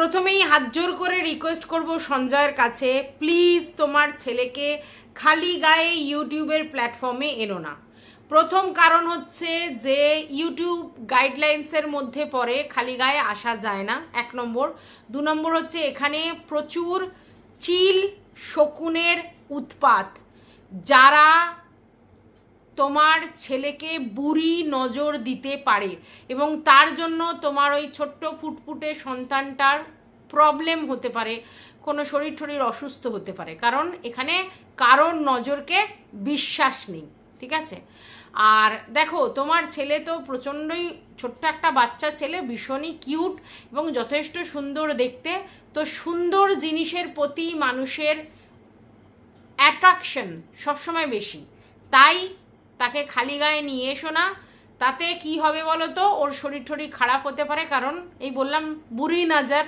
প্রথমেই হাত জোর করে রিকোয়েস্ট করব সঞ্জয়ের কাছে। প্লিজ তোমার ছেলেকে খালি গায়ে ইউটিউবের প্ল্যাটফর্মে এনো না। প্রথম কারণ হচ্ছে যে ইউটিউব গাইডলাইন্সের মধ্যে পড়ে, খালি গায়ে আসা যায় না, এক নম্বর। দু নম্বর হচ্ছে এখানে প্রচুর চিল, শকুনের উৎপাত। যারা তোমার ছেলেকে বুড়ি নজর দিতে পারে এবং তার জন্য তোমার ওই ছোট্ট ফুটফুটে সন্তানটার প্রবলেম হতে পারে, কোনো শরীর টরীর অসুস্থ হতে পারে। কারণ এখানে কারোর নজরকে বিশ্বাস নেই, ঠিক আছে? আর দেখো, তোমার ছেলে তো প্রচণ্ডই ছোট্ট একটা বাচ্চা ছেলে, ভীষণই কিউট এবং যথেষ্ট সুন্দর দেখতে। তো সুন্দর জিনিসের প্রতি মানুষের অ্যাট্রাকশন সবসময় বেশি। তাই তাকে খালি গায়ে নিয়ে এসো না। তাতে কি হবে বলো তো? ওর শরীর টরীর খারাপ হতে পারে, কারণ এই বললাম বুড়ি নাজার।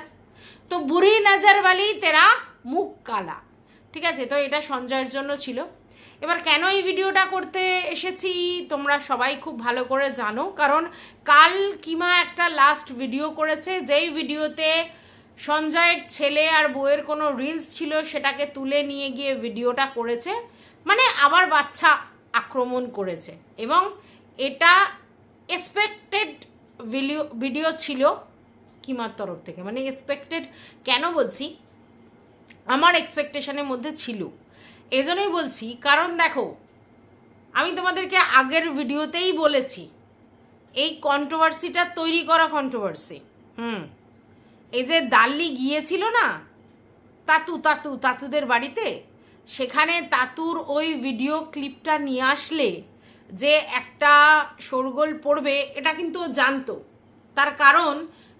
তো বুড়ি নজর বালি তেরা মুখ কালা। ঠিক আছে, তো এটা সঞ্জয়ের জন্য ছিল। এবার কেন এই ভিডিওটা করতে এসেছি তোমরা সবাই খুব ভালো করে জানো, কারণ কাল কিমা একটা লাস্ট ভিডিও করেছে, যেই ভিডিওতে সঞ্জয়ের ছেলে আর বউয়ের কোনো রিলস ছিল, সেটাকে তুলে নিয়ে গিয়ে ভিডিওটা করেছে। মানে আবার বাচ্চা আক্রমণ করেছে। এবং এটা এক্সপেক্টেড ভিডিও ভিডিও ছিল কিমার তরফ থেকে। মানে এক্সপেক্টেড কেন বলছি? আমার এক্সপেকটেশনের মধ্যে ছিল। এজন্যই বলছি, কারণ দেখো, আমি তোমাদেরকে আগের ভিডিওতেই বলেছি, এই কন্ট্রোভার্সিটা তৈরি করা কন্ট্রোভার্সি হুম। এই যে দাল্লি গিয়েছিল না, তাতু তাতু, তাতুদের বাড়িতে সেখানে তাতুর ওই ভিডিও ক্লিপটা নিয়ে আসলে যে একটা শোরগোল পড়বে, এটা কিন্তু জানতো। তার কারণ,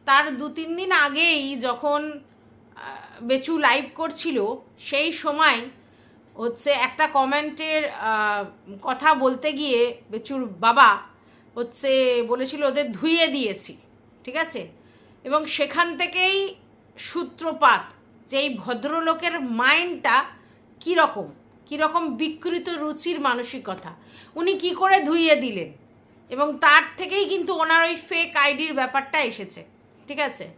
তার দু তিন দিন আগেই যখন বেচু লাইভ করছিল, সেই সময় হচ্ছে একটা কমেন্টের কথা বলতে গিয়ে বেচুর বাবা হচ্ছে বলেছিল ওদের ধুইয়ে দিয়েছি, ঠিক আছে? এবং সেখান থেকেই সূত্রপাত যে এই ভদ্রলোকের মাইন্ডটা কীরকম? কীরকম বিকৃত রুচির মানসিকতা? উনি কি করে ধুইয়ে দিলেন? এবং তার থেকেই কিন্তু ওনার ওই ফেক আইডির ব্যাপারটা এসেছে। ঠিক আছে?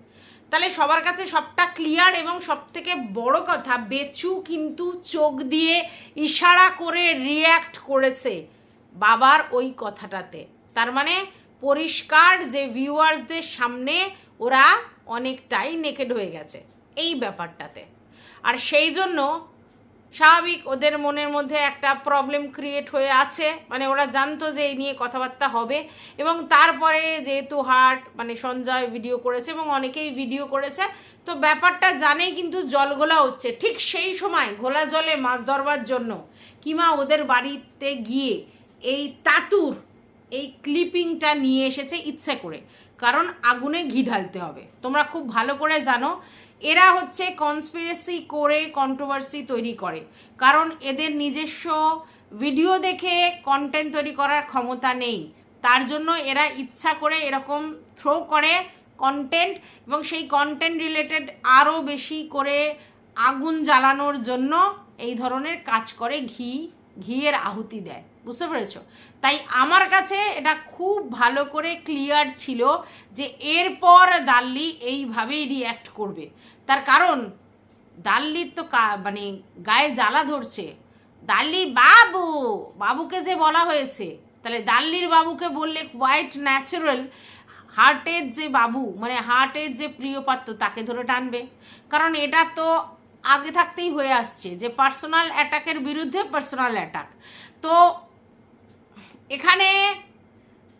তাহলে সবার কাছে সবটা ক্লিয়ার এবং সব থেকে বড় কথা, বেচু কিন্তু চোখ দিয়ে ইশারা করে রিয়্যাক্ট করেছে বাবার ওই কথাটাতে। তার মানে পরিষ্কার যে ভিউয়ার্সদের সামনে ওরা অনেকটাই নেকেড হয়ে গেছে। এই ব্যাপারটাতে। আর সেই জন্য স্বাভাবিক ওদের মনের মধ্যে একটা প্রবলেম ক্রিয়েট হয়ে আছে। মানে ওরা জানতো যে এই নিয়ে কথাবার্তা হবে। এবং তারপরে যেহেতু হার্ট মানে সঞ্জয় ভিডিও করেছে এবং অনেকেই ভিডিও করেছে, তো ব্যাপারটা জানেই কিন্তু জল ঘোলা হচ্ছে। ঠিক সেই সময় ঘোলা জলে মাছ ধরবার জন্য কিমা ওদের বাড়িতে গিয়ে এই তাতুর, এই ক্লিপিংটা নিয়ে এসেছে ইচ্ছে করে। কারণ আগুনে ঘি ঢালতে হবে। তোমরা খুব ভালো করে জানো এরা হচ্ছে কনস্পিরেসি করে কন্ট্রোভার্সি তৈরি করে। কারণ এদের নিজস্ব ভিডিও দেখে কন্টেন্ট তৈরি করার ক্ষমতা নেই। তার জন্য এরা ইচ্ছা করে এরকম থ্রো করে কন্টেন্ট এবং সেই কন্টেন্ট রিলেটেড আরও বেশি করে আগুন জ্বালানোর জন্য এই ধরনের কাজ করে, ঘি, ঘিয়ের আহুতি দেয়। বুঝতে পেরেছ? তাই আমার কাছে এটা খুব ভালো করে ক্লিয়ার ছিল যে এরপর দাল্লি এইভাবেই রিয়্যাক্ট করবে। তার কারণ দাল্লির তো মানে গায়ে জ্বালা ধরছে। দাল্লি বাবু, বাবুকে যে বলা হয়েছে, তাহলে দাল্লির বাবুকে বললে হোয়াইট ন্যাচারাল হার্টের যে বাবু মানে হার্টের যে প্রিয় পাত্র তাকে ধরে টানবে। কারণ এটা তো আগে থাকতেই হয়ে আসছে যে পার্সোনাল অ্যাটাকের বিরুদ্ধে পার্সোনাল অ্যাটাক তো এখানে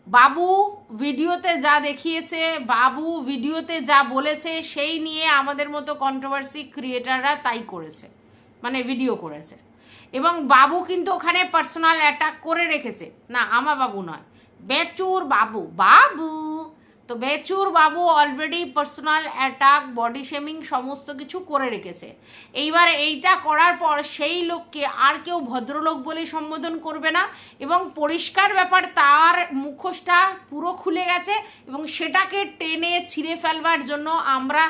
বাবু ভিডিওতে যা দেখিয়েছে, বাবু ভিডিওতে যা বলেছে, সেই নিয়ে আমাদের মতো কন্ট্রোভার্সি ক্রিয়েটাররা তাই করেছে মানে ভিডিও করেছে। এবং বাবু কিন্তু ওখানে পার্সোনাল অ্যাটাক করে রেখেছে। না, আমার বাবু নয়। বেচুর বাবু। বাবু! তো বেচুর বাবু already personal attack body shaming সমস্ত কিছু করে রেখেছে। এইবার এইটা করার পর সেই লোককে আর কেউ ভদ্রলোক বলে সম্বোধন করবে না এবং পরিষ্কার ব্যাপার, তার মুখোশটা পুরো খুলে গেছে এবং সেটাকে টেনে ছিঁড়ে ফেলবার জন্য আমরা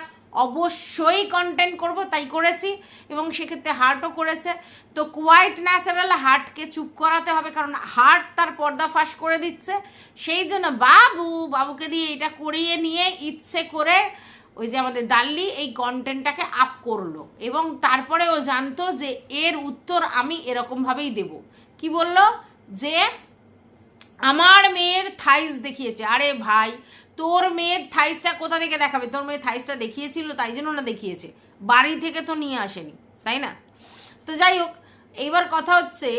অবশ্যই কন্টেন্ট করব, তাই করেছি এবং সেক্ষেত্রে হার্টও করেছে। তো কোয়াইট ন্যাচারাল হার্টকে চুপ করাতে হবে, কারণ হার্ট তার পর্দা ফাঁস করে দিচ্ছে। সেই জন্য বাবু, বাবুকে দিয়ে এটা করিয়ে নিয়ে ইচ্ছে করে ওই যে আমাদের দাল্লি এই কন্টেন্টটাকে আপ করল এবং তারপরে ও জানতো যে এর উত্তর আমি এরকমভাবেই দেব। কি বলল? যে আমার মেয়ের থাইস দেখিয়েছে। আরে ভাই তোর মেয়ের থাইসটা কোথা থেকে দেখাবে? তোর মেয়ের থাইসটা দেখিয়েছিল, তাই জন্য না দেখিয়েছে। বাড়ি থেকে তো নিয়ে আসেনি, তাই না? তো যাই হোক, এইবার কথা হচ্ছে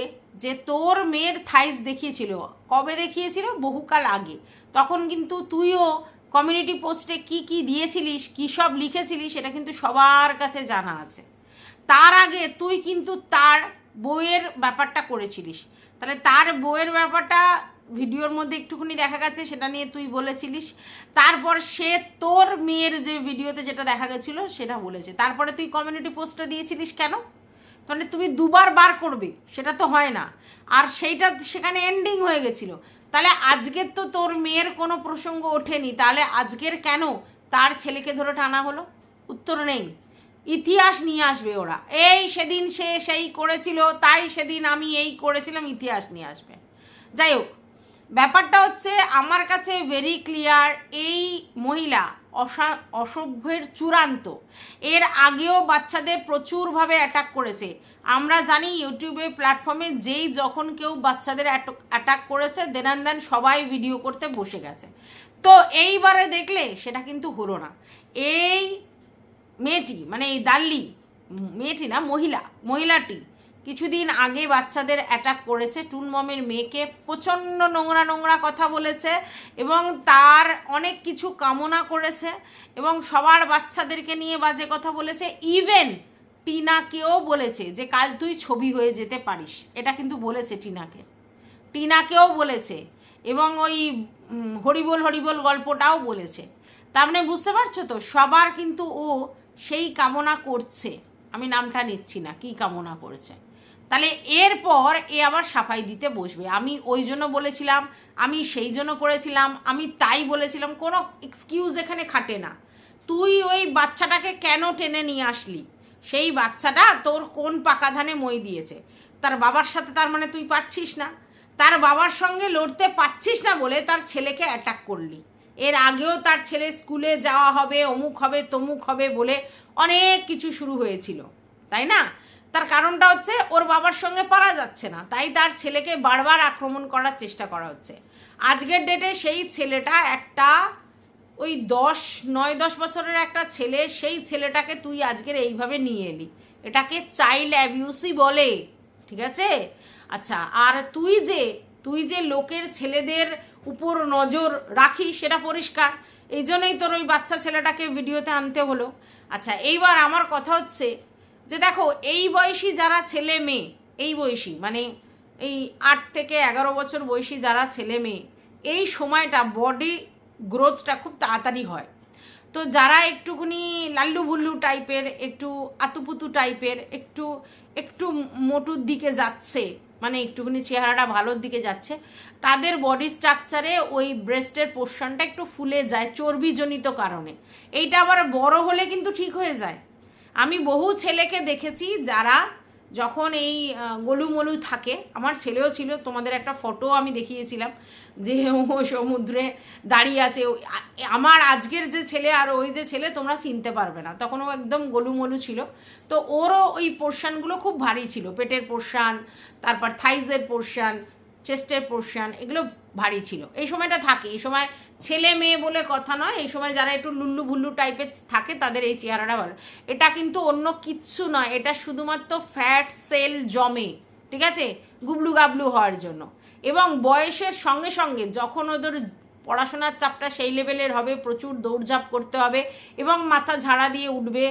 যে তোর মেয়ের থাইস দেখিয়েছিল। কবে দেখিয়েছিল? বহুকাল আগে। তখন কিন্তু তুইও কমিউনিটি পোস্টে কি কি দিয়েছিলিস, কী সব লিখেছিলিস, সেটা কিন্তু সবার কাছে জানা আছে। তার আগে তুই কিন্তু তার বইয়ের ব্যাপারটা করেছিলিস। তাহলে তার বইয়ের ব্যাপারটা ভিডিওর মধ্যে একটুখানি দেখা গেছে, সেটা নিয়ে তুই বলেছিলিস। তারপর সে তোর মেয়ের যে ভিডিওতে যেটা দেখা গেছিল, সেটা বলেছে। তারপরে তুই কমিউনিটি পোস্টটা দিয়েছিলিস কেন? মানে তুমি দুবার বার করবে, সেটা তো হয় না। আর সেইটা সেখানে এন্ডিং হয়ে গেছিল। তাহলে আজকের তো তোর মেয়ের কোনো প্রসঙ্গ ওঠেনি, তাহলে আজকের কেন তার ছেলেকে ধরে টানা হলো? উত্তর নেই। ইতিহাস নিয়ে আসবে ওরা। এই সেদিন সে সেই করেছিল, তাই সেদিন আমি এই করেছিলাম, ইতিহাস নিয়ে আসবে। যাই হোক ব্যাপারটা হচ্ছে আমার কাছে ভেরি ক্লিয়ার এই মহিলা অসা, অসভ্যের চূড়ান্ত। এর আগেও বাচ্চাদের প্রচুরভাবে অ্যাটাক করেছে। আমরা জানি ইউটিউবে প্ল্যাটফর্মে যেই যখন কেউ বাচ্চাদের অ্যাটাক করেছে দেনান দেন সবাই ভিডিও করতে বসে গেছে। তো এইবারে দেখলে সেটা কিন্তু হলো না। এই মেয়েটি মানে এই দাল্লি মেয়েটি না, মহিলা, মহিলাটি কিছুদিন আগে বাচ্চাদের অ্যাটাক করেছে। টুন মমের মেয়েকে প্রচণ্ড নোংরা নোংরা কথা বলেছে এবং তার অনেক কিছু কামনা করেছে এবং সবার বাচ্চাদেরকে নিয়ে বাজে কথা বলেছে। ইভেন টিনাকেও বলেছে যে, কাল তুই ছবি হয়ে যেতে পারিস। এটা কিন্তু বলেছে টিনাকে। টিনাকেও বলেছে এবং ওই হরিবোল হরিবোল গল্পটাও বলেছে। তার মানে বুঝতে পারছ তো? সবার কিন্তু ও সেই কামনা করছে। আমি নামটা নিচ্ছি না। কি কামনা করেছে? তাহলে এরপর এ আবার সাফাই দিতে বসবে। আমি ওই জন্য বলেছিলাম, আমি সেই জন্য করেছিলাম, আমি তাই বলেছিলাম, কোনো এক্সকিউজ এখানে খাটে না। তুই ওই বাচ্চাটাকে কেন টেনে নিয়ে আসলি? সেই বাচ্চাটা তোর কোন পাকা ধানে মই দিয়েছে? তার বাবার সাথে তার মানে তুই পারছিস না। তার বাবার সঙ্গে লড়তে পারছিস না বলে তার ছেলেকে অ্যাটাক করলি। এর আগেও তার ছেলে স্কুলে যাওয়া হবে, অমুক হবে, তমুক হবে বলে অনেক কিছু শুরু হয়েছিল। তাই না? তার কারণটা হচ্ছে ওর বাবার সঙ্গে পারা যাচ্ছে না, তাই তার ছেলেকে বারবার আক্রমণ করার চেষ্টা করা হচ্ছে। আজকের ডেটে সেই ছেলেটা একটা, ওই দশ, নয়, দশ বছরের একটা ছেলে, সেই ছেলেটাকে তুই আজকের এইভাবে নিয়ে এলি। এটাকে চাইল্ড অ্যাবিউসই বলে, ঠিক আছে? আচ্ছা আর তুই যে তুই যে লোকের ছেলেদের উপর নজর রাখিস, সেটা পরিষ্কার। এই জন্যই তোর ওই বাচ্চা ছেলেটাকে ভিডিওতে আনতে হলো। আচ্ছা এইবার আমার কথা হচ্ছে যে দেখো, এই বয়সী যারা ছেলে মেয়ে, এই বয়সী মানে এই আট থেকে এগারো বছর বয়সী যারা ছেলে মেয়ে, এই সময়টা বডি গ্রোথটা খুব তাড়াতাড়ি হয়। তো যারা একটুখানি লাল্লু ভুল্লু টাইপের একটু আতুপুতু টাইপের একটু একটু মোটুর দিকে যাচ্ছে মানে একটুখানি চেহারাটা ভালোর দিকে যাচ্ছে, তাদের বডি স্ট্রাকচারে ওই ব্রেস্টের পোর্শনটা একটু ফুলে যায় চর্বিজনিত কারণে। এইটা আবার বড় হলে কিন্তু ঠিক হয়ে যায়। আমি বহু ছেলেকে দেখেছি যারা যখন এই গলুমলু থাকে, আমার ছেলেও ছিল, তোমাদের একটা ফটো আমি দেখিয়েছিলাম যে ও সমুদ্রে দাঁড়িয়ে আছে আমার আজকের যে ছেলে আর ওই যে ছেলে তোমরা চিনতে পারবে না। তখন ও একদম গলুমলু ছিল। তো ওরও ওই পোর্শানগুলো খুব ভারী ছিল, পেটের পোর্শান তারপর থাইজের পোর্শান চেস্টের পোর্শান, এগুলো ভারী ছিল। এই সময়টা থাকে, এই সময় ছেলে মেয়ে বলে কথা নয়, এই সময় যারা একটু লুল্লু ভুল্লু টাইপের থাকে, তাদের এই চেহারাটা ভালো। এটা কিন্তু অন্য কিচ্ছু নয়, এটা শুধুমাত্র ফ্যাট সেল জমে, ঠিক আছে? গুবলু গাবলু হওয়ার জন্য। এবং বয়সের সঙ্গে সঙ্গে যখন ওদের পড়াশোনার চাপটা সেই লেভেলের হবে, প্রচুর দৌড়ঝাঁপ করতে হবে এবং মাথা ঝাড়া দিয়ে উঠবে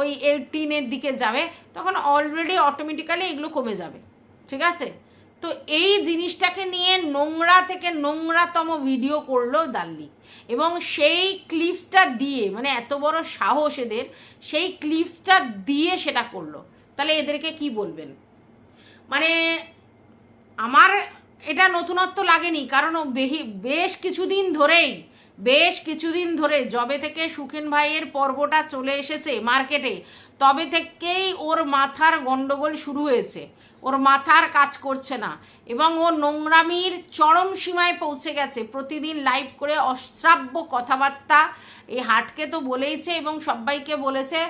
ওই এইটিনের দিকে যাবে, তখন অলরেডি অটোমেটিক্যালি এগুলো কমে যাবে, ঠিক আছে? তো এই জিনিসটাকে নিয়ে নোংরা থেকে নোংরাতম ভিডিও করল দাল্লি এবং সেই ক্লিপসটা দিয়ে মানে এত বড় সাহস এদের, সেই ক্লিপসটা দিয়ে সেটা করল। তাহলে এদেরকে কি বলবেন? মানে আমার এটা নতুনত্ব লাগেনি, কারণ বেশ কিছুদিন ধরেই, বেশ কিছুদিন ধরে যবে থেকে সুখেন ভাইয়ের পর্বটা চলে এসেছে মার্কেটে, তবে থেকেই ওর মাথার গন্ডগোল শুরু হয়েছে। ওর মাথার কাজ করছে না। এবং ও নোংরামির চরম সীমায় পৌঁছে গেছে। প্রতিদিন লাইভ করে অশ্রাব্য কথাবার্তা এই হাটকে তো বলেইছে এবং সবাইকে বলেছে।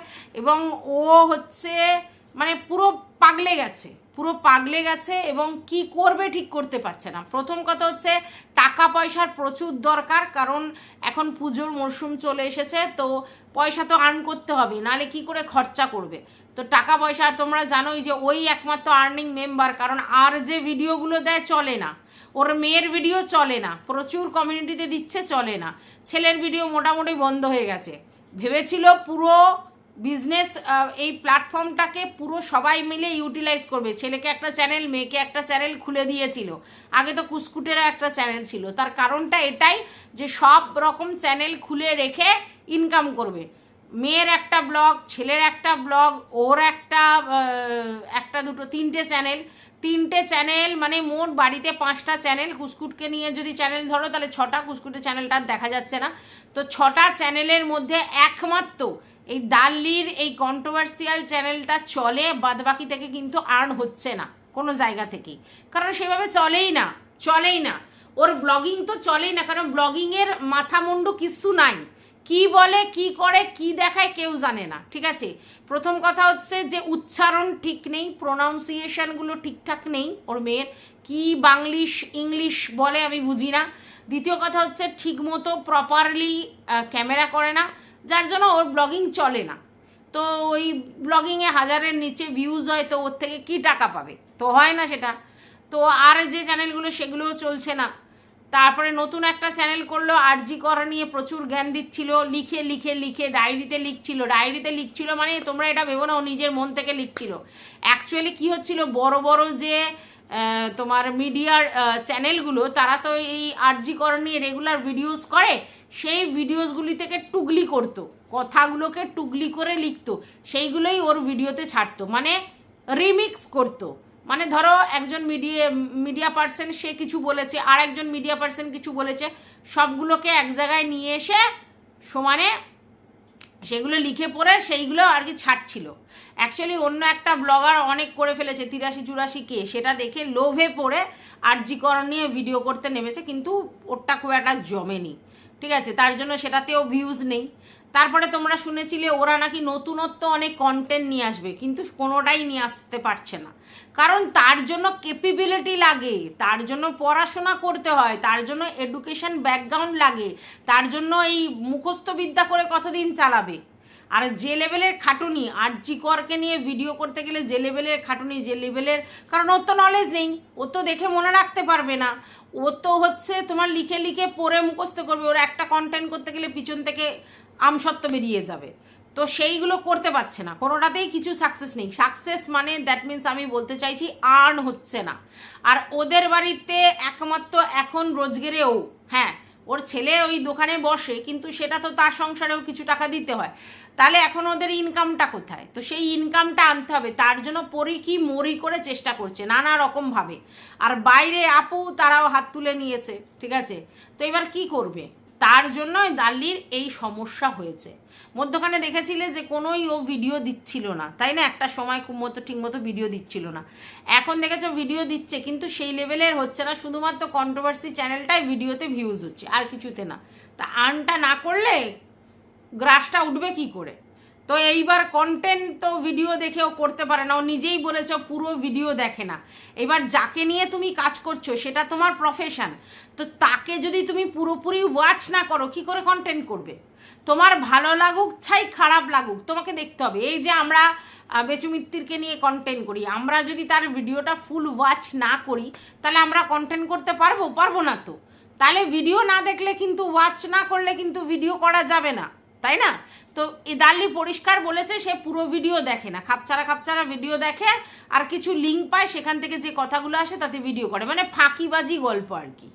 এবং ও হচ্ছে মানে পুরো পাগলে গেছে। পুরো পাগলে গেছে এবং কি করবে ঠিক করতে পারছে না। প্রথম কথা হচ্ছে টাকা পয়সার প্রচুর দরকার, কারণ এখন পুজোর মরশুম চলে এসেছে, তো পয়সা তো আর্ন করতে হবে, নালে কি করে খরচা করবে? তো টাকা পয়সা আর তোমরা জানোই যে ওই একমাত্র আর্নিং মেম্বার কারণ আর যে ভিডিওগুলো দেয় চলে না। ওর মেয়ের ভিডিও চলে না, প্রচুর কমিউনিটিতে দিচ্ছে চলে না। ছেলের ভিডিও মোটামুটি বন্ধ হয়ে গেছে। ভেবেছিল পুরো বিজনেস এই প্ল্যাটফর্মটাকে পুরো সবাই মিলে ইউটিলাইজ করবে। ছেলেকে একটা চ্যানেল মেয়েকে একটা চ্যানেল খুলে দিয়েছিল। আগে তো কুসকুটেরও একটা চ্যানেল ছিল। তার কারণটা এটাই যে সব রকম চ্যানেল খুলে রেখে ইনকাম করবে। মেয়ের একটা ব্লগ, ছেলের একটা ব্লগ, ওর একটা একটা দুটো, তিনটে চ্যানেল। তিনটে চ্যানেল মানে মোট বাড়িতে পাঁচটা চ্যানেল। কুসকুটকে নিয়ে যদি চ্যানেল ধরো, তাহলে ছটা কুসকুটের চ্যানেলটা দেখা যাচ্ছে না। তো ছটা চ্যানেলের মধ্যে একমাত্র এই দাল্লির এই কন্ট্রোভার্সিয়াল চ্যানেলটা চলে, বাদবাকি থেকে কিন্তু আর্ন হচ্ছে না কোনো জায়গা থেকেই কারণ সেভাবে চলেই না চলেই না। ওর ব্লগিং তো চলেই না, কারণ ব্লগিংয়ের মাথা মুন্ডু কিচ্ছু নাই। কি বলে, কি করে, কি দেখায় কেউ জানে না, ঠিক আছে? প্রথম কথা হচ্ছে যে উচ্চারণ ঠিক নেই প্রোনাউন্সিয়েশনগুলো ঠিকঠাক নেই ওর মেয়ের, কি বাংলিশ, ইংলিশ বলে আমি বুঝি না। দ্বিতীয় কথা হচ্ছে ঠিকমতো প্রপারলি ক্যামেরা করে না, যার জন্য ওর ব্লগিং চলে না। তো ওই ব্লগিংয়ে হাজারের নিচে ভিউজ হয়, তো ওর থেকে কি টাকা পাবে? তো হয় না সেটা। তো আর যে চ্যানেলগুলো সেগুলোও চলছে না। তারপরে নতুন একটা চ্যানেল করল, আরজি করা নিয়ে প্রচুর জ্ঞান দিচ্ছিল, লিখে লিখে লিখে ডায়েরিতে লিখছিল ডায়েরিতে লিখছিল মানে তোমরা এটা ভেবো না, ও নিজের মন থেকে লিখছিল। অ্যাকচুয়ালি কি হচ্ছিল, বড় বড় যে তোমার মিডিয়ার চ্যানেলগুলো তারা তো এই আরজি করা নিয়ে রেগুলার ভিডিওস করে, সেই ভিডিওসগুলি থেকে টুগলি করতো, কথাগুলোকে টুগলি করে লিখতো, সেইগুলোই ওর ভিডিওতে ছাড়তো মানে রিমিক্স করতো। মানে ধরো একজন মিডিয়া মিডিয়া পার্সন সে কিছু বলেছে, আর একজন মিডিয়া পার্সন কিছু বলেছে, সবগুলোকে এক জায়গায় নিয়ে এসে সমানে সেগুলো লিখে পড়ে, সেইগুলো আর কি ছাড়ছিল। অ্যাকচুয়ালি অন্য একটা ব্লগার অনেক করে ফেলেছে, তিরাশি চুরাশি কে, সেটা দেখে লোভে পড়ে আর্যিকরণ নিয়ে ভিডিও করতে নেমেছে, কিন্তু ওরটা খুব একটা জমেনি। ঠিক আছে? তার জন্য সেটাতেও ভিউজ নেই। তারপরে তোমরা শুনেছিলে ওরা নাকি নতুনত্ব অনেক কন্টেন্ট নিয়ে আসবে, কিন্তু কোনোটাই নিয়ে আসতে পারছে না। কারণ তার জন্য কেপেবিলিটি লাগে, তার জন্য পড়াশোনা করতে হয়, তার জন্য এডুকেশন ব্যাকগ্রাউন্ড লাগে, তার জন্য এই মুখস্থবিদ্যা করে কতদিন চালাবে? আর যে লেভেলের খাটুনি, আর জি করকে নিয়ে ভিডিও করতে গেলে যে লেভেলের খাটুনি, যে লেভেলের, কারণ ওর তো নলেজ নেই, ও তো দেখে মনে রাখতে পারবে না। ও তো হচ্ছে তোমার লিখে লিখে পড়ে মুখস্থ করবে, ওর একটা কন্টেন্ট করতে গেলে পিছন থেকে আমসত্ব বেরিয়ে যাবে। তো সেইগুলো করতে পারছে না, কোনোটাতেই কিছু সাকসেস নেই। সাকসেস মানে দ্যাট মিন্স আমি বলতে চাইছি আর্ন হচ্ছে না। আর ওদের বাড়িতে একমাত্র এখন রোজগেরেও হ্যাঁ ওর ছেলে ওই দোকানে বসে, কিন্তু সেটা তো তার সংসারেও কিছু টাকা দিতে হয়। তাহলে এখন ওদের ইনকামটা কোথায়? তো সেই ইনকামটা আনতে হবে। তার জন্য পরি কি মরি করে চেষ্টা করছে, নানা রকমভাবে আর বাইরে আপু তারাও হাত তুলে নিয়েছে, ঠিক আছে? তো এবার কি করবে? তার জন্যই দাল্লির এই সমস্যা হয়েছে। মধ্যখানে দেখেছিলে যে কোনোই ও ভিডিও দিচ্ছিল না, তাই না? একটা সময় খুব মতো ঠিক মতো ভিডিও দিচ্ছিল না। এখন দেখেছ ভিডিও দিচ্ছে, কিন্তু সেই লেভেলের হচ্ছে না। শুধুমাত্র কন্ট্রোভার্সি চ্যানেলটাই ভিডিওতে ভিউজ হচ্ছে, আর কিছুতে না। তা আর্নটা না করলে গ্রাসটা উঠবে কি করে? তো এইবার কন্টেন্ট তো ভিডিও দেখেও করতে পারে না। ও নিজেই বলেছে পুরো ভিডিও দেখে না। এবার যাকে নিয়ে তুমি কাজ করছ সেটা তোমার প্রফেশন তো তাকে যদি তুমি পুরোপুরি ওয়াচ না করো কি করে কন্টেন্ট করবে? তোমার ভালো লাগুক ছাই খারাপ লাগুক তোমাকে দেখতে হবে। এই যে আমরা আহ, বেচু নিয়ে কন্টেন্ট করি আমরা যদি তার ভিডিওটা ফুল ওয়াচ না করি তাহলে আমরা কন্টেন্ট করতে পারব? পারব না তো। তাহলে ভিডিও না দেখলে কিন্তু ওয়াচ না করলে কিন্তু ভিডিও করা যাবে না। তাই না? তো ইদালি পরিষ্কার বলেছে, সে পুরো ভিডিও দেখে না। খাপছাড়া খাপছাড়া ভিডিও দেখে, আর কিছু লিঙ্ক পায়, সেখান থেকে যে কথাগুলো আসে তাতে ভিডিও করে। মানে ফাঁকিবাজি গল্প আর কি।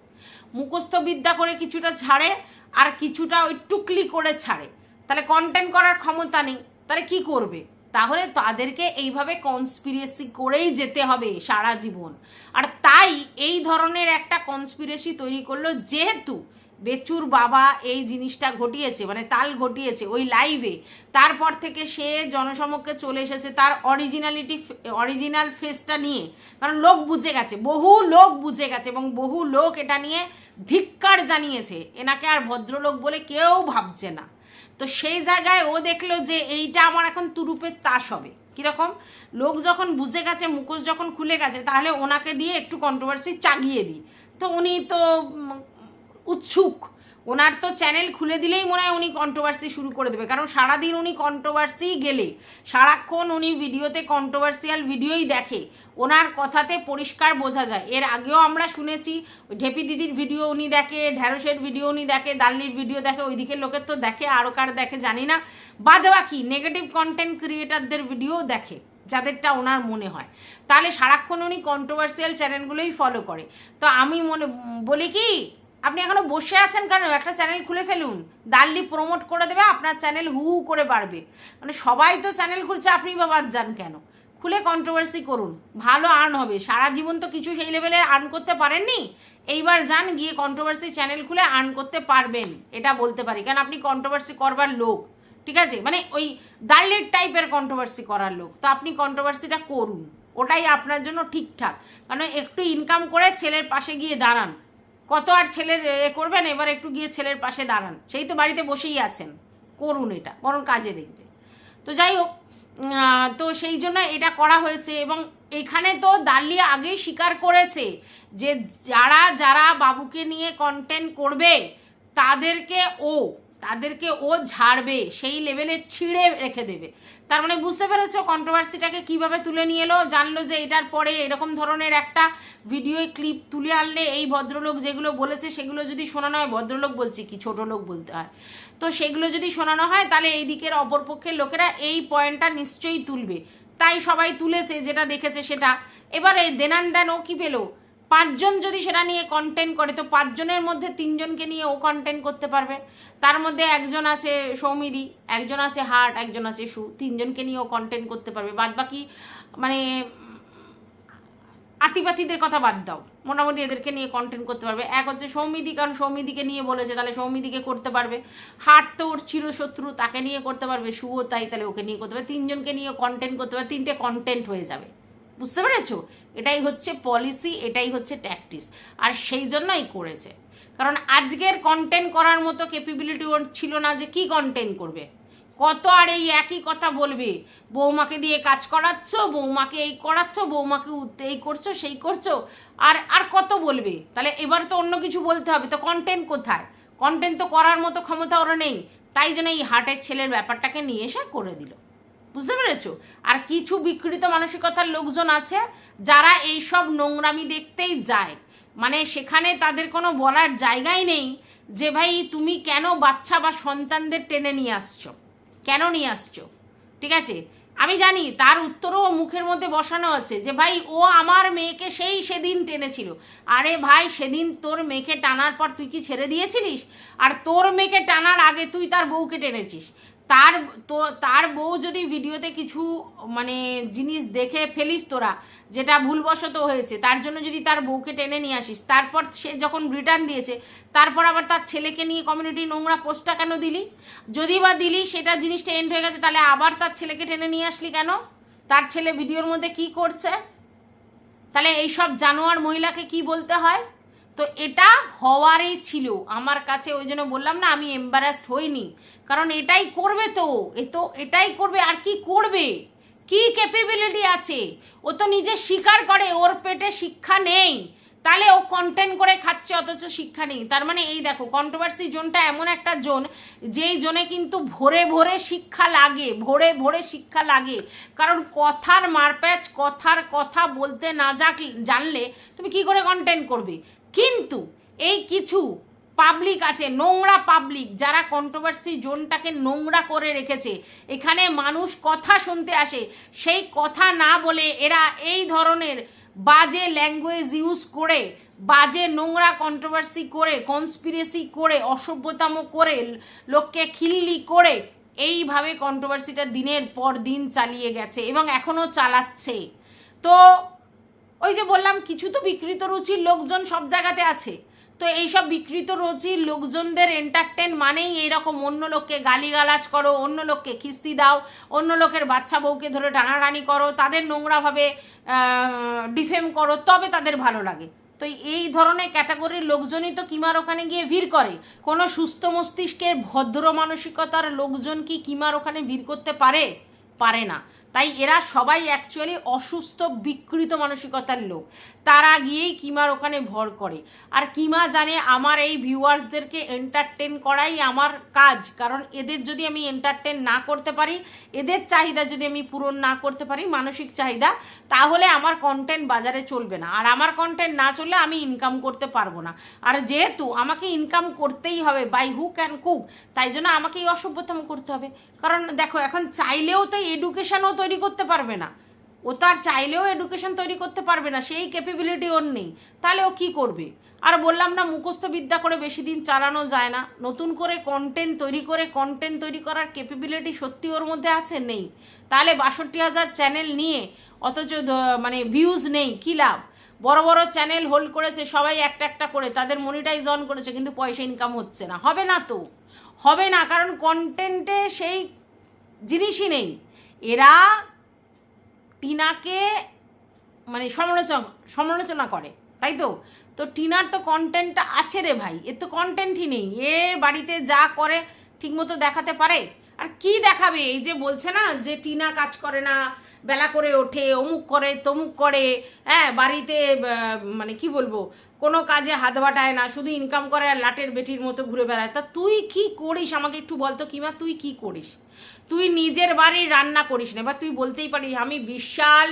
মুখস্থ বিদ্যা করে কিছুটা ছাড়ে, আর কিছুটা ওই টুকলি করে ছাড়ে। তাহলে কন্টেন্ট করার ক্ষমতা নেই। তাহলে কি করবে? তাহলে তাদেরকে এইভাবে কনস্পিরেসি করেই যেতে হবে সারা জীবন। আর তাই এই ধরনের একটা কনস্পিরেসি তৈরি করল, যেহেতু বেচুর বাবা এই জিনিসটা ঘটিয়েছে মানে তাল ঘটিয়েছে ওই লাইভে তারপর থেকে সে জনসমক্ষে চলে এসেছে তার অরিজিনালিটি অরিজিনাল ফেসটা নিয়ে। কারণ লোক বুঝে গেছে, বহু লোক বুঝে গেছে এবং বহু লোক এটা নিয়ে ধিক্কার জানিয়েছে। এনাকে আর ভদ্রলোক বলে কেউ ভাবছে না। তো সেই জায়গায় ও দেখল যে এইটা আমার এখন তুরুপের তাস হবে। কীরকম? লোক যখন বুঝে গেছে, মুখোশ যখন খুলে গেছে, তাহলে ওনাকে দিয়ে একটু কন্ট্রোভার্সি চাগিয়ে দিই। তো উনি তো উৎসুক। ওনার তো চ্যানেল খুলে দিলেই মনে হয় উনি কন্ট্রোভার্সি শুরু করে দেবে। কারণ সারাদিন উনি কন্ট্রোভার্সি গেলে, সারাক্ষণ উনি ভিডিওতে কন্ট্রোভার্সিয়াল ভিডিওই দেখে, ওনার কথাতে পরিষ্কার বোঝা যায়। এর আগেও আমরা শুনেছি ঢেপি দিদির ভিডিও উনি দেখে ঢ্যাঁড়সের ভিডিও উনি দেখে দাল্লির ভিডিও দেখে ওই দিকের লোকের তো দেখে আরও কার দেখে জানি না। বাদ বাকি নেগেটিভ কন্টেন্ট ক্রিয়েটারদের ভিডিও দেখে, যাদেরটা ওনার মনে হয়। তাহলে সারাক্ষণ উনি কন্ট্রোভার্সিয়াল চ্যানেলগুলোই ফলো করে। তো আমি মনে, বলি কি আপনি এখনও বসে আছেন কেন? একটা চ্যানেল খুলে ফেলুন। দাল্লি প্রমোট করে দেবে, আপনার চ্যানেল হু হু করে বাড়বে। মানে সবাই তো চ্যানেল খুলছে, আপনি বা বাদ যান কেন? খুলে কন্ট্রোভার্সি করুন। ভালো আর্ন হবে। সারা জীবন তো কিছু সেই লেভেলে আর্ন করতে পারেননি? এইবার যান, গিয়ে কন্ট্রোভার্সি চ্যানেল খুলে আর্ন করতে পারবেন। এটা বলতে পারি। কারণ আপনি কন্ট্রোভার্সি করবার লোক। ঠিক আছে? মানে ওই দাল্লির টাইপের কন্ট্রোভার্সি করার লোক। তো আপনি কন্ট্রোভার্সিটা করুন। ওটাই আপনার জন্য ঠিকঠাক। কারণ একটু ইনকাম করে ছেলের পাশে গিয়ে দাঁড়ান। কত আর ছেলের, এ করবেন? এবার একটু গিয়ে ছেলের পাশে দাঁড়ান। সেই তো বাড়িতে বসেই আছেন। করুন এটা, বরং কাজে দেখবে তো যাই হোক তো সেই জন্য এটা করা হয়েছে এবং এখানে তো দাল্লি আগেই স্বীকার করেছে যে যারা যারা বাবুকে নিয়ে কন্টেন্ট করবে, তাদেরকে ও তাদেরকে ও ঝাড়বে, সেই লেভেলে ছিঁড়ে রেখে দেবে। তার মানে বুঝতে পেরেছ কন্ট্রোভার্সিটাকে কীভাবে তুলে নিয়ে এলো? জানলো যে এটার পরে এরকম ধরনের একটা ভিডিও ক্লিপ তুলে আনলে এই ভদ্রলোক যেগুলো বলেছে সেগুলো যদি শোনানো হয়, ভদ্রলোক বলছি কি, ছোট লোক বলতে হয়। তো সেগুলো যদি শোনানো হয়, তাহলে এই দিকের অপরপক্ষের লোকেরা এই পয়েন্টটা নিশ্চয়ই তুলবে। তাই সবাই তুলেছে, যেটা দেখেছে সেটা। এবারে দেনান দেন ও কী পেল? পাঁচজন যদি সেটা নিয়ে কন্টেন্ট করে, তো পাঁচজনের মধ্যে তিনজনকে নিয়ে ও কন্টেন্ট করতে পারবে। তার মধ্যে একজন আছে সৌমিদি, একজন আছে হার্ট, একজন আছে সু, তিনজনকে নিয়ে ও কন্টেন্ট করতে পারবে। বাদ বাকি মানে আতিপাতিদের কথা বাদ দাও। মোটামুটি এদেরকে নিয়ে কন্টেন্ট করতে পারবে। এক হচ্ছে সৌমিদি, কারণ সৌমিদিকে নিয়ে বলেছে, তাহলে সৌমিদিকে করতে পারবে। হাট তো ওর চিরশত্রু তাকে নিয়ে করতে পারবে শুও তাই, তাহলে ওকে নিয়ে করতে পারবে। তিনজনকে নিয়ে কন্টেন্ট করতে পারবে, তিনটে কন্টেন্ট হয়ে যাবে। বুঝতে পেরেছ? এটাই হচ্ছে পলিসি এটাই হচ্ছে ট্যাকটিস আর সেই জন্যই করেছে। কারণ আজকের কন্টেন্ট করার মতো ক্যাপেবিলিটি ওর ছিল না যে কি কন্টেন্ট করবে। কত আর এই একই কথা বলবে? বৌমাকে দিয়ে কাজ করাচ্ছ, বৌমাকে এই করাচ্ছ, বৌমাকে এই করছ, সেই করছ। আর আর কত বলবে? তাহলে এবার তো অন্য কিছু বলতে হবে। তো কন্টেন্ট কোথায়? কন্টেন্ট তো করার মতো ক্ষমতা ওরা নেই। তাই জন্য এই হার্টের ছেলের ব্যাপারটাকে নিয়ে এসে করে দিল। বুঝতে পেরেছ? আর কিছু বিকৃত মানসিকতার লোকজন আছে যারা এই সব নোংরামি দেখতেই যায়। মানে সেখানে তাদের কোনো বলার জায়গাই নেই যে, ভাই, তুমি কেন বাচ্চা বা সন্তানদের টেনে নিয়ে আসছো? কেন নিয়ে আসছো? ঠিক আছে? আমি জানি তার উত্তরও মুখের মধ্যে বসানো আছে যে, ভাই, ও আমার মেয়েকে সেই সেদিন টেনেছিল। আরে ভাই, সেদিন তোর মেয়েকে টানার পর তুই কি ছেড়ে দিয়েছিলিস? আর তোর মেয়েকে টানার আগে তুই তার বউকে টেনেছিস। তার তো, তার বউ যদি ভিডিওতে কিছু মানে জিনিস দেখে ফেলিস তোরা, যেটা ভুলবশত হয়েছে, তার জন্য যদি তার বউকে টেনে নিয়ে আসিস, তারপর সে যখন রিটার্ন দিয়েছে, তারপর আবার তার ছেলেকে নিয়ে কমিউনিটি নোংরা পোস্টটা কেন দিলি? যদি বা দিলি সেটা জিনিসটা এন্ড হয়ে গেছে, তাহলে আবার তার ছেলেকে টেনে নিয়ে আসলি কেন? তার ছেলে ভিডিওর মধ্যে কি করছে? তাহলে এইসব জানোয়ার মহিলাকে কি বলতে হয়? তো এটা হওয়ারই ছিল। আমার কাছে ওই জন্য বললাম না, আমি এম্বারাসড হইনি। কারণ এটাই করবে তো, এ তো এটাই করবে, আর কি করবে? কি ক্যাপেবিলিটি আছে? ও তো নিজে স্বীকার করে, ওর পেটে শিক্ষা নেই। তাহলে ও কন্টেন্ট করে খাচ্ছে, অথচ শিক্ষা নেই। তার মানে এই দেখো কন্ট্রোভার্সি জোনটা এমন একটা জোন যেই জোনে কিন্তু ভোরে ভোরে শিক্ষা লাগে, ভোরে ভোরে শিক্ষা লাগে। কারণ কথার মারপ্যাচ, কথার কথা বলতে না জানলে তুমি কি করে কন্টেন্ট করবে? কিন্তু এই কিছু পাবলিক আছে, নোংরা পাবলিক যারা কন্ট্রোভার্সি জোনটাকে নোংরা করে রেখেছে। এখানে মানুষ কথা শুনতে আসে, সেই কথা না বলে এরা এই ধরনের বাজে ল্যাঙ্গুয়েজ ইউজ করে, বাজে নোংরা কন্ট্রোভার্সি করে কনস্পিরেসি করে, অসভ্যতাম করে, লোককে খিল্লি করে, এইভাবে কন্ট্রোভার্সিটা দিনের পর দিন চালিয়ে গেছে এবং এখনও চালাচ্ছে। তো ওই যে বললাম, কিছু তো বিকৃত রুচির লোকজন সব জায়গাতে আছে। তো এইসব বিকৃত রুচির লোকজনদের এন্টারটেন মানেই এইরকম, অন্য লোককে গালিগালাজ করো, অন্য লোককে খিস্তি দাও, অন্য লোকের বাচ্চা বউকে ধরে টানাটানি করো, তাদের নোংরাভাবে ডিফেম করো, তবে তাদের ভালো লাগে। তো এই ধরনের ক্যাটাগরির লোকজনই তো কিমার ওখানে গিয়ে ভিড় করে। কোনো সুস্থ মস্তিষ্কের ভদ্র মানসিকতার লোকজন কি কিমার ওখানে ভিড় করতে পারে? পারে না। তাই এরা সবাই অ্যাকচুয়ালি অসুস্থ, বিকৃত মানসিকতার লোক। তারা গিয়েই কিমার ওখানে ভর করে। আর কিমা জানে আমার এই ভিউয়ার্সদেরকে এন্টারটেন করাই আমার কাজ। কারণ এদের যদি আমি এন্টারটেন না করতে পারি, এদের চাহিদা যদি আমি পূরণ না করতে পারি, মানসিক চাহিদা, তাহলে আমার কন্টেন্ট বাজারে চলবে না। আর আমার কন্টেন্ট না চললে আমি ইনকাম করতে পারব না। আর যেহেতু আমাকে ইনকাম করতেই হবে বাই হু ক্যান কুক তাই জন্য আমাকে এই অসভ্যতম করতে হবে। কারণ দেখো, এখন চাইলেও তো এডুকেশনও তৈরি করতে পারবে না। ও তার চাইলেও এডুকেশন তৈরি করতে পারবে না, সেই ক্যাপেবিলিটি ওর নেই। তাহলে ও কী করবে? আর বললাম না, মুখস্থ বিদ্যা করে বেশি দিন চালানো যায় না। নতুন করে কন্টেন্ট তৈরি করে কন্টেন্ট তৈরি করার ক্যাপেবিলিটি সত্যি ওর মধ্যে আছে? নেই। তাহলে বাষট্টি হাজার চ্যানেল নিয়ে অথচ মানে ভিউজ নেই, কী লাভ? বড় বড় চ্যানেল হোল্ড করেছে, সবাই একটা একটা করে, তাদের মনিটাইজ অন করেছে, কিন্তু পয়সা ইনকাম হচ্ছে না। হবে না তো? হবে না, কারণ কন্টেন্টে সেই জিনিসই নেই। এরা টিনাকে মানে সমালোচনা সমালোচনা করে, তাই তো? তো টিনার তো কন্টেন্টটা আছে রে ভাই, এর তো কন্টেন্টই নেই। এ বাড়িতে যা করে ঠিকমতো দেখাতে পারে? আর কি দেখাবে? এই যে বলছে না যে টিনা কাজ করে না, বেলা করে ওঠে, অমুক করে, তমুক করে হ্যাঁ বাড়িতে মানে কি বলব, কোনো কাজে হাত বাটায় না, শুধু ইনকাম করে আর লাটের বেটির মতো ঘুরে বেড়ায়। তা তুই কি করিস? আমাকে একটু বলতো কিমা, তুই কি করিস? তুই নিজের বাড়ির রান্না করিস না, বা তুই বলতেই পারিস, আমি বিশাল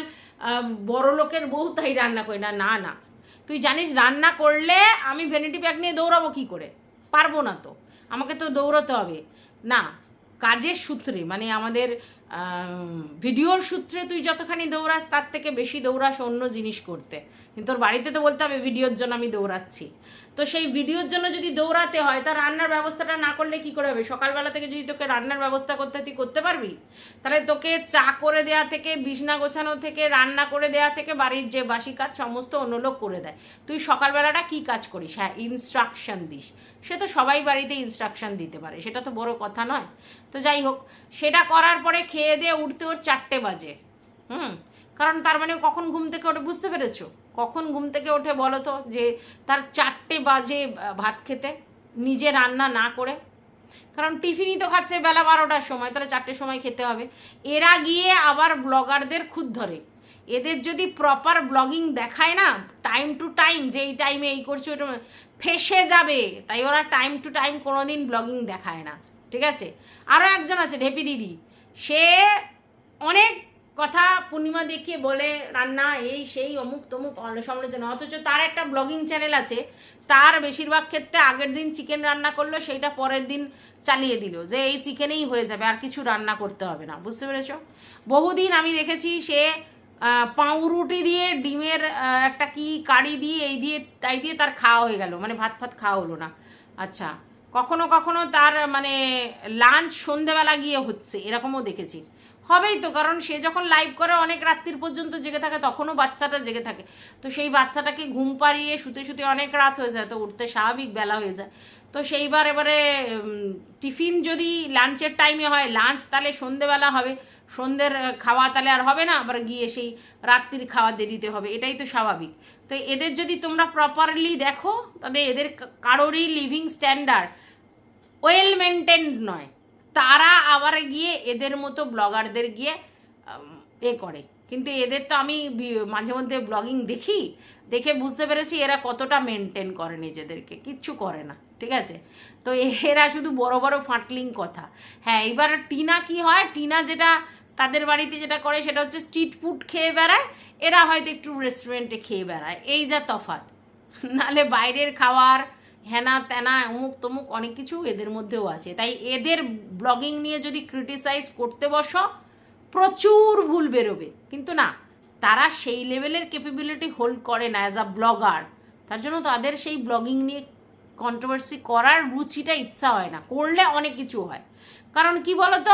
বড় লোকের বউ, তাই রান্না করি না না না। তুই জানিস, রান্না করলে আমি ভ্যানিটি ব্যাগ নিয়ে দৌড়াবো কী করে? পারব না তো। আমাকে তো দৌড়াতে হবে। না, কাজের সূত্রে মানে আমাদের ভিডিওর সূত্রে তুই যতখানি দৌড়াস, তার থেকে বেশি দৌড়াস অন্য জিনিস করতে। কিন্তু তোর বাড়িতে তো বলতে হবে, ভিডিওর জন্য আমি দৌড়াচ্ছি। তো সেই ভিডিওর জন্য যদি দৌড়াতে হয়, তা রান্নার ব্যবস্থাটা না করলে কি করে হবে? সকালবেলা থেকে যদি তোকে রান্নার ব্যবস্থা করতে তুই করতে পারবি, তাহলে তোকে চা করে দেয়া থেকে, বিছনা গোছানো থেকে, রান্না করে দেয়া থেকে, বাড়ির যে বাসি কাজ, সমস্ত অন্য লোক করে দেয়। তুই সকালবেলাটা কি কাজ করিস? হ্যাঁ ইনস্ট্রাকশন দিস। সে তো সবাই বাড়িতে ইনস্ট্রাকশন দিতে পারে, সেটা তো বড় কথা নয়। তো যাই হোক, সেটা করার পরে খেয়ে দিয়ে উঠতে ওর চারটে বাজে, হুম? কারণ তার মানে কখন ঘুম থেকে ওঠে বুঝতে পেরেছ? কখন ঘুম থেকে ওঠে বলো তো, যে তার চারটে বাজে ভাত খেতে, নিজে রান্না না করে। কারণ টিফিনই তো খাচ্ছে বেলা বারোটার সময়, তাহলে চারটের সময় খেতে হবে। এরা গিয়ে আবার ব্লগারদের খুদ ধরে। এদের যদি প্রপার ব্লগিং দেখায় না টাইম টু টাইম যে এই টাইমে এই করছে ওটা ফেসে যাবে। তাই ওরা টাইম টু টাইম কোনো দিন ব্লগিং দেখায় না। ঠিক আছে? আরও একজন আছে, ঢেপি দিদি। সে অনেক কথা পূর্ণিমা দেখিয়ে বলে, রান্না এই, সেই, অমুক, তমুক সমালোচনা অথচ তার একটা ব্লগিং চ্যানেল আছে। তার বেশিরভাগ ক্ষেত্রে আগের দিন চিকেন রান্না করল, সেইটা পরের দিন চালিয়ে দিল। যে এই চিকেনেই হয়ে যাবে, আর কিছু রান্না করতে হবে না। বুঝতে পেরেছ? বহুদিন আমি দেখেছি সে পাউরুটি দিয়ে, ডিমের একটা কি কারি দিয়ে, এই দিয়ে, তাই দিয়ে তার খাওয়া হয়ে গেল। মানে ভাত ফাত খাওয়া হলো না। আচ্ছা কখনো কখনো তার মানে লাঞ্চ সন্ধেবেলা গিয়ে হচ্ছে, এরকমও দেখেছি। হবেই তো, কারণ সে যখন লাইভ করে অনেক রাত্রির পর্যন্ত জেগে থাকে, তখনও বাচ্চাটা জেগে থাকে। তো সেই বাচ্চাটাকে ঘুম পাড়িয়ে শুতে শুতে অনেক রাত হয়ে যায়, তো উঠতে স্বাভাবিক বেলা হয়ে যায়। তো সেইবার এবারে টিফিন যদি লাঞ্চের টাইমে হয়, লাঞ্চ তাহলে সন্ধেবেলা হবে। সন্ধ্যের খাওয়া তাহলে আর হবে না, আবার গিয়ে সেই রাত্রির খাওয়া দেরিতে হবে, এটাই তো স্বাভাবিক। তো এদের যদি তোমরা প্রপারলি দেখো তবে এদের কারোরই লিভিং স্ট্যান্ডার্ড ওয়েল মেনটেন্ড নয়। তারা আবার গিয়ে এদের মতো ব্লগারদের গিয়ে এ করে। কিন্তু এদের তো আমি মাঝে মধ্যে ব্লগিং দেখি, দেখে বুঝতে পেরেছি এরা কতটা মেনটেন করে নিজেদেরকে, কিচ্ছু করে না। ঠিক আছে? তো এরা শুধু বড় বড় ফাটলিং কথা। হ্যাঁ এবার টিনা কি হয়? টিনা যেটা তাদের বাড়িতে যেটা করে সেটা হচ্ছে স্ট্রিট ফুড খেয়ে বেড়ায়, এরা হয়তো একটু রেস্টুরেন্টে খেয়ে বেড়ায়। এই যা তফাৎ। নালে বাইরের খাবার হেনা তেনা, অমুক তমুক অনেক কিছু এদের মধ্যেও আছে। তাই এদের ব্লগিং নিয়ে যদি ক্রিটিসাইজ করতে বসো, প্রচুর ভুল বেরোবে। কিন্তু না, তারা সেই লেভেলের ক্যাপেবিলিটি হোল্ড করে না অ্যাজ আ ব্লগার তার জন্য তাদের সেই ব্লগিং নিয়ে কন্ট্রোভার্সি করার রুচিটা ইচ্ছা হয় না, করলে অনেক কিছু হয়। কারণ কি বলতো?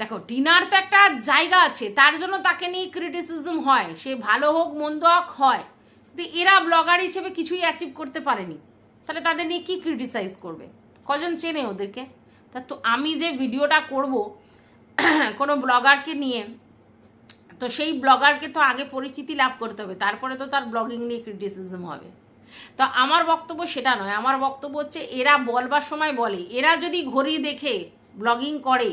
দেখো টিনার তো একটা জায়গা আছে, তার জন্য তাকে নিয়ে ক্রিটিসিজম হয়, সে ভালো হোক, মন্দ হোক, হয়। কিন্তু এরা ব্লগার হিসেবে কিছুই অ্যাচিভ করতে পারেনি। তাহলে তাদের নিয়ে কী ক্রিটিসাইজ করবে? কজন চেনে ওদেরকে? তা তো আমি যে ভিডিওটা করব, কোনো ব্লগারকে নিয়ে, তো সেই ব্লগারকে তো আগে পরিচিতি লাভ করতে হবে, তারপরে তো তার ব্লগিং নিয়ে ক্রিটিসিজম হবে। তো আমার বক্তব্য সেটা নয়। আমার বক্তব্য হচ্ছে এরা বলবার সময় বলে। এরা যদি ঘড়ি দেখে ব্লগিং করে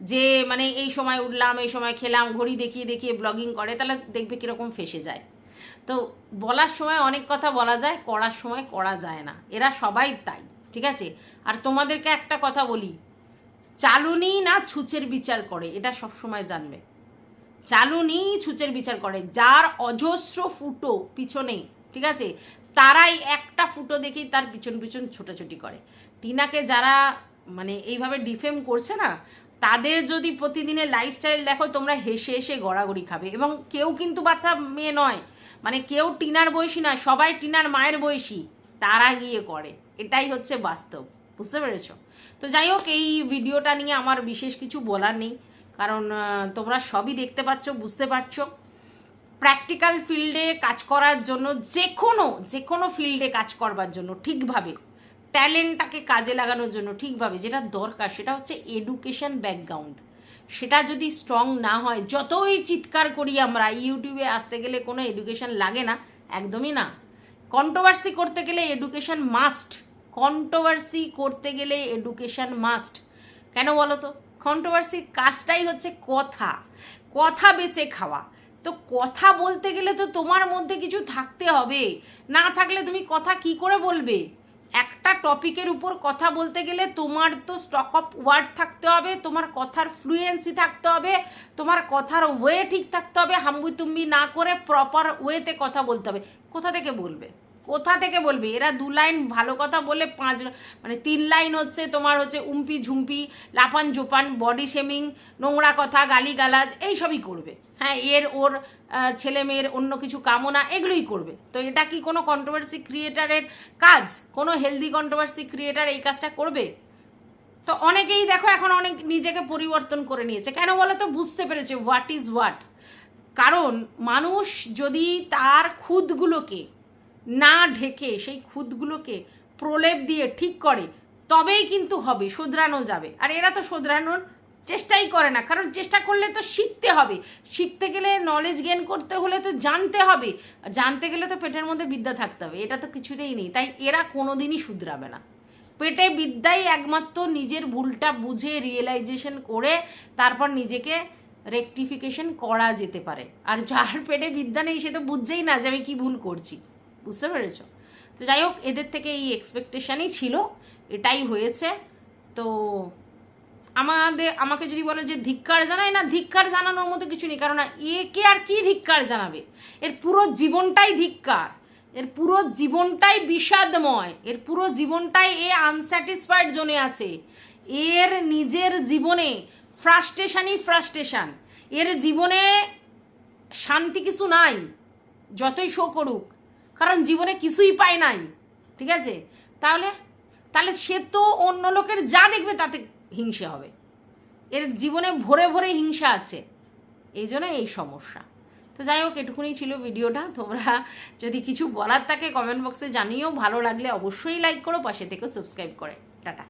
যে মানে এই সময় উঠলাম, এই সময় খেলাম, ঘড়ি দেখিয়ে দেখিয়ে ব্লগিং করে, তাহলে দেখবে কীরকম ফেসে যায়। তো বলার সময় অনেক কথা বলা যায়, করার সময় করা যায় না। এরা সবাই তাই, ঠিক আছে? আর তোমাদেরকে একটা কথা বলি, চালুনি না ছুঁচের বিচার করে, এটা সব সময় জানবে। চালুনি ছুঁচের বিচার করে, যার অজস্র ফুটো পিছনে, ঠিক আছে? তারাই একটা ফুটো দেখেই তার পিছন পিছন ছোটাছুটি করে। টিনাকে যারা মানে এইভাবে ডিফেম করছে না, তাদের যদি প্রতিদিনের লাইফস্টাইল দেখো, তোমরা হেসে হেসে গড়াগড়ি খাবে। এবং কেউ কিন্তু বাচ্চা মেয়ে নয় মানে কেউ টিনার বয়সী নয়, সবাই টিনার মায়ের বয়সী, তারা গিয়ে করে। এটাই হচ্ছে বাস্তব, বুঝতে পেরেছ? তো যাই হোক, এই ভিডিওটা নিয়ে আমার বিশেষ কিছু বলার নেই, কারণ তোমরা সবই দেখতে পাচ্ছ, বুঝতে পারছ। প্র্যাকটিক্যাল ফিল্ডে কাজ করার জন্য যে কোনো যে কোনো ফিল্ডে কাজ করবার জন্য ঠিকভাবে ট্যালেন্টটাকে কাজে লাগানোর জন্য ঠিকভাবে যেটা দরকার সেটা হচ্ছে এডুকেশন ব্যাকগ্রাউন্ড সেটা যদি স্ট্রং না হয়, যতই চিৎকার করি আমরা ইউটিউবে আসতে গেলে কোনো এডুকেশন লাগে না, একদমই না। কন্ট্রোভার্সি করতে গেলে এডুকেশন মাস্ট কন্ট্রোভার্সি করতে গেলে এডুকেশন মাস্ট কেন বলো তো? কন্ট্রোভার্সির কাজটাই হচ্ছে কথা। কথা বেচে খাওয়া। তো কথা বলতে গেলে তো তোমার মধ্যে কিছু থাকতে হবে। না থাকলে তুমি কথা কি করে বলবে? একটা টপিকের উপর কথা বলতে গেলে তোমার তো স্টক অফ ওয়ার্ড থাকতে হবে, তোমার কথার ফ্লুয়েন্সি থাকতে হবে, তোমার কথার ওয়ে ঠিক থাকতে হবে, হাম্বুতুম্বি না করে প্রপার ওয়েতে কথা বলতে হবে। কোথা থেকে বলবে? কোথা থেকে বলবে? এরা দু লাইন ভালো কথা বলে পাঁচ মানে তিন লাইন হচ্ছে তোমার হচ্ছে উম্পি, ঝুম্পি লাপান জোপান বডি শেমিং নোংরা কথা গালি গালিগালাজ এইসবই করবে। হ্যাঁ এর, ওর ছেলে মেয়ের অন্য কিছু কামনা এগুলোই করবে। তো এটা কি কোনো কন্ট্রোভার্সি ক্রিয়েটারের কাজ? কোনো হেলদি কন্ট্রোভার্সি ক্রিয়েটার এই কাজটা করবে? তো অনেকেই দেখো এখন অনেক নিজেকে পরিবর্তন করে নিয়েছে। কেন বলো তো বুঝতে পেরেছে হোয়াট ইজ হোয়াট কারণ মানুষ যদি তার খুদগুলোকে না ঢেকে সেই খুদগুলোকে প্রলেপ দিয়ে ঠিক করে, তবেই কিন্তু হবে, শোধরানো যাবে। আর এরা তো শোধরানোর চেষ্টাই করে না, কারণ চেষ্টা করলে তো শিখতে হবে। শিখতে গেলে নলেজ গেন করতে হলে তো জানতে হবে। জানতে গেলে তো পেটের মধ্যে বিদ্যা থাকতে হবে, এটা তো কিছুতেই নেই। তাই এরা কোনোদিনই শুধরাবে না। পেটে বিদ্যাই একমাত্র নিজের ভুলটা বুঝে রিয়েলাইজেশন করে, তারপর নিজেকে রেকটিফিকেশন করা যেতে পারে। আর যার পেটে বিদ্যা নেই, সে তো বুঝছেই না যে আমি কি ভুল করছি। বুঝতে পেরেছ? তো যাই হোক, এদের থেকে এই এক্সপেকটেশনই ছিল, এটাই হয়েছে। তো আমাদের, আমাকে যদি বলো যে ধিক্কার জানায় না, ধিক্কার জানানোর মতো কিছু নেই কারণ একে আর কি ধিক্কার জানাবে? এর পুরো জীবনটাই ধিক্কার। এর পুরো জীবনটাই বিষাদময়। এর পুরো জীবনটাই এ আনস্যাটিসফাইড জোনে আছে। এর নিজের জীবনে ফ্রাস্ট্রেশনই ফ্রাস্ট্রেশন এর জীবনে শান্তি কিছু নাই, যতই শো করুক। কারণ জীবনে কিছুই পায় নাই, ঠিক আছে? তাহলে তাহলে সে তো অন্য লোকের যা দেখবে তাতে হিংসে হবে। এর জীবনে ভরে ভরে হিংসা আছে, এই জন্য এই সমস্যা। তো যাই হোক, এটুকুনি ছিল ভিডিওটা। তোমরা যদি কিছু বলার থাকে কমেন্ট বক্সে জানিও। ভালো লাগলে অবশ্যই লাইক করো, পাশে থেকে সাবস্ক্রাইব করে। টাটা।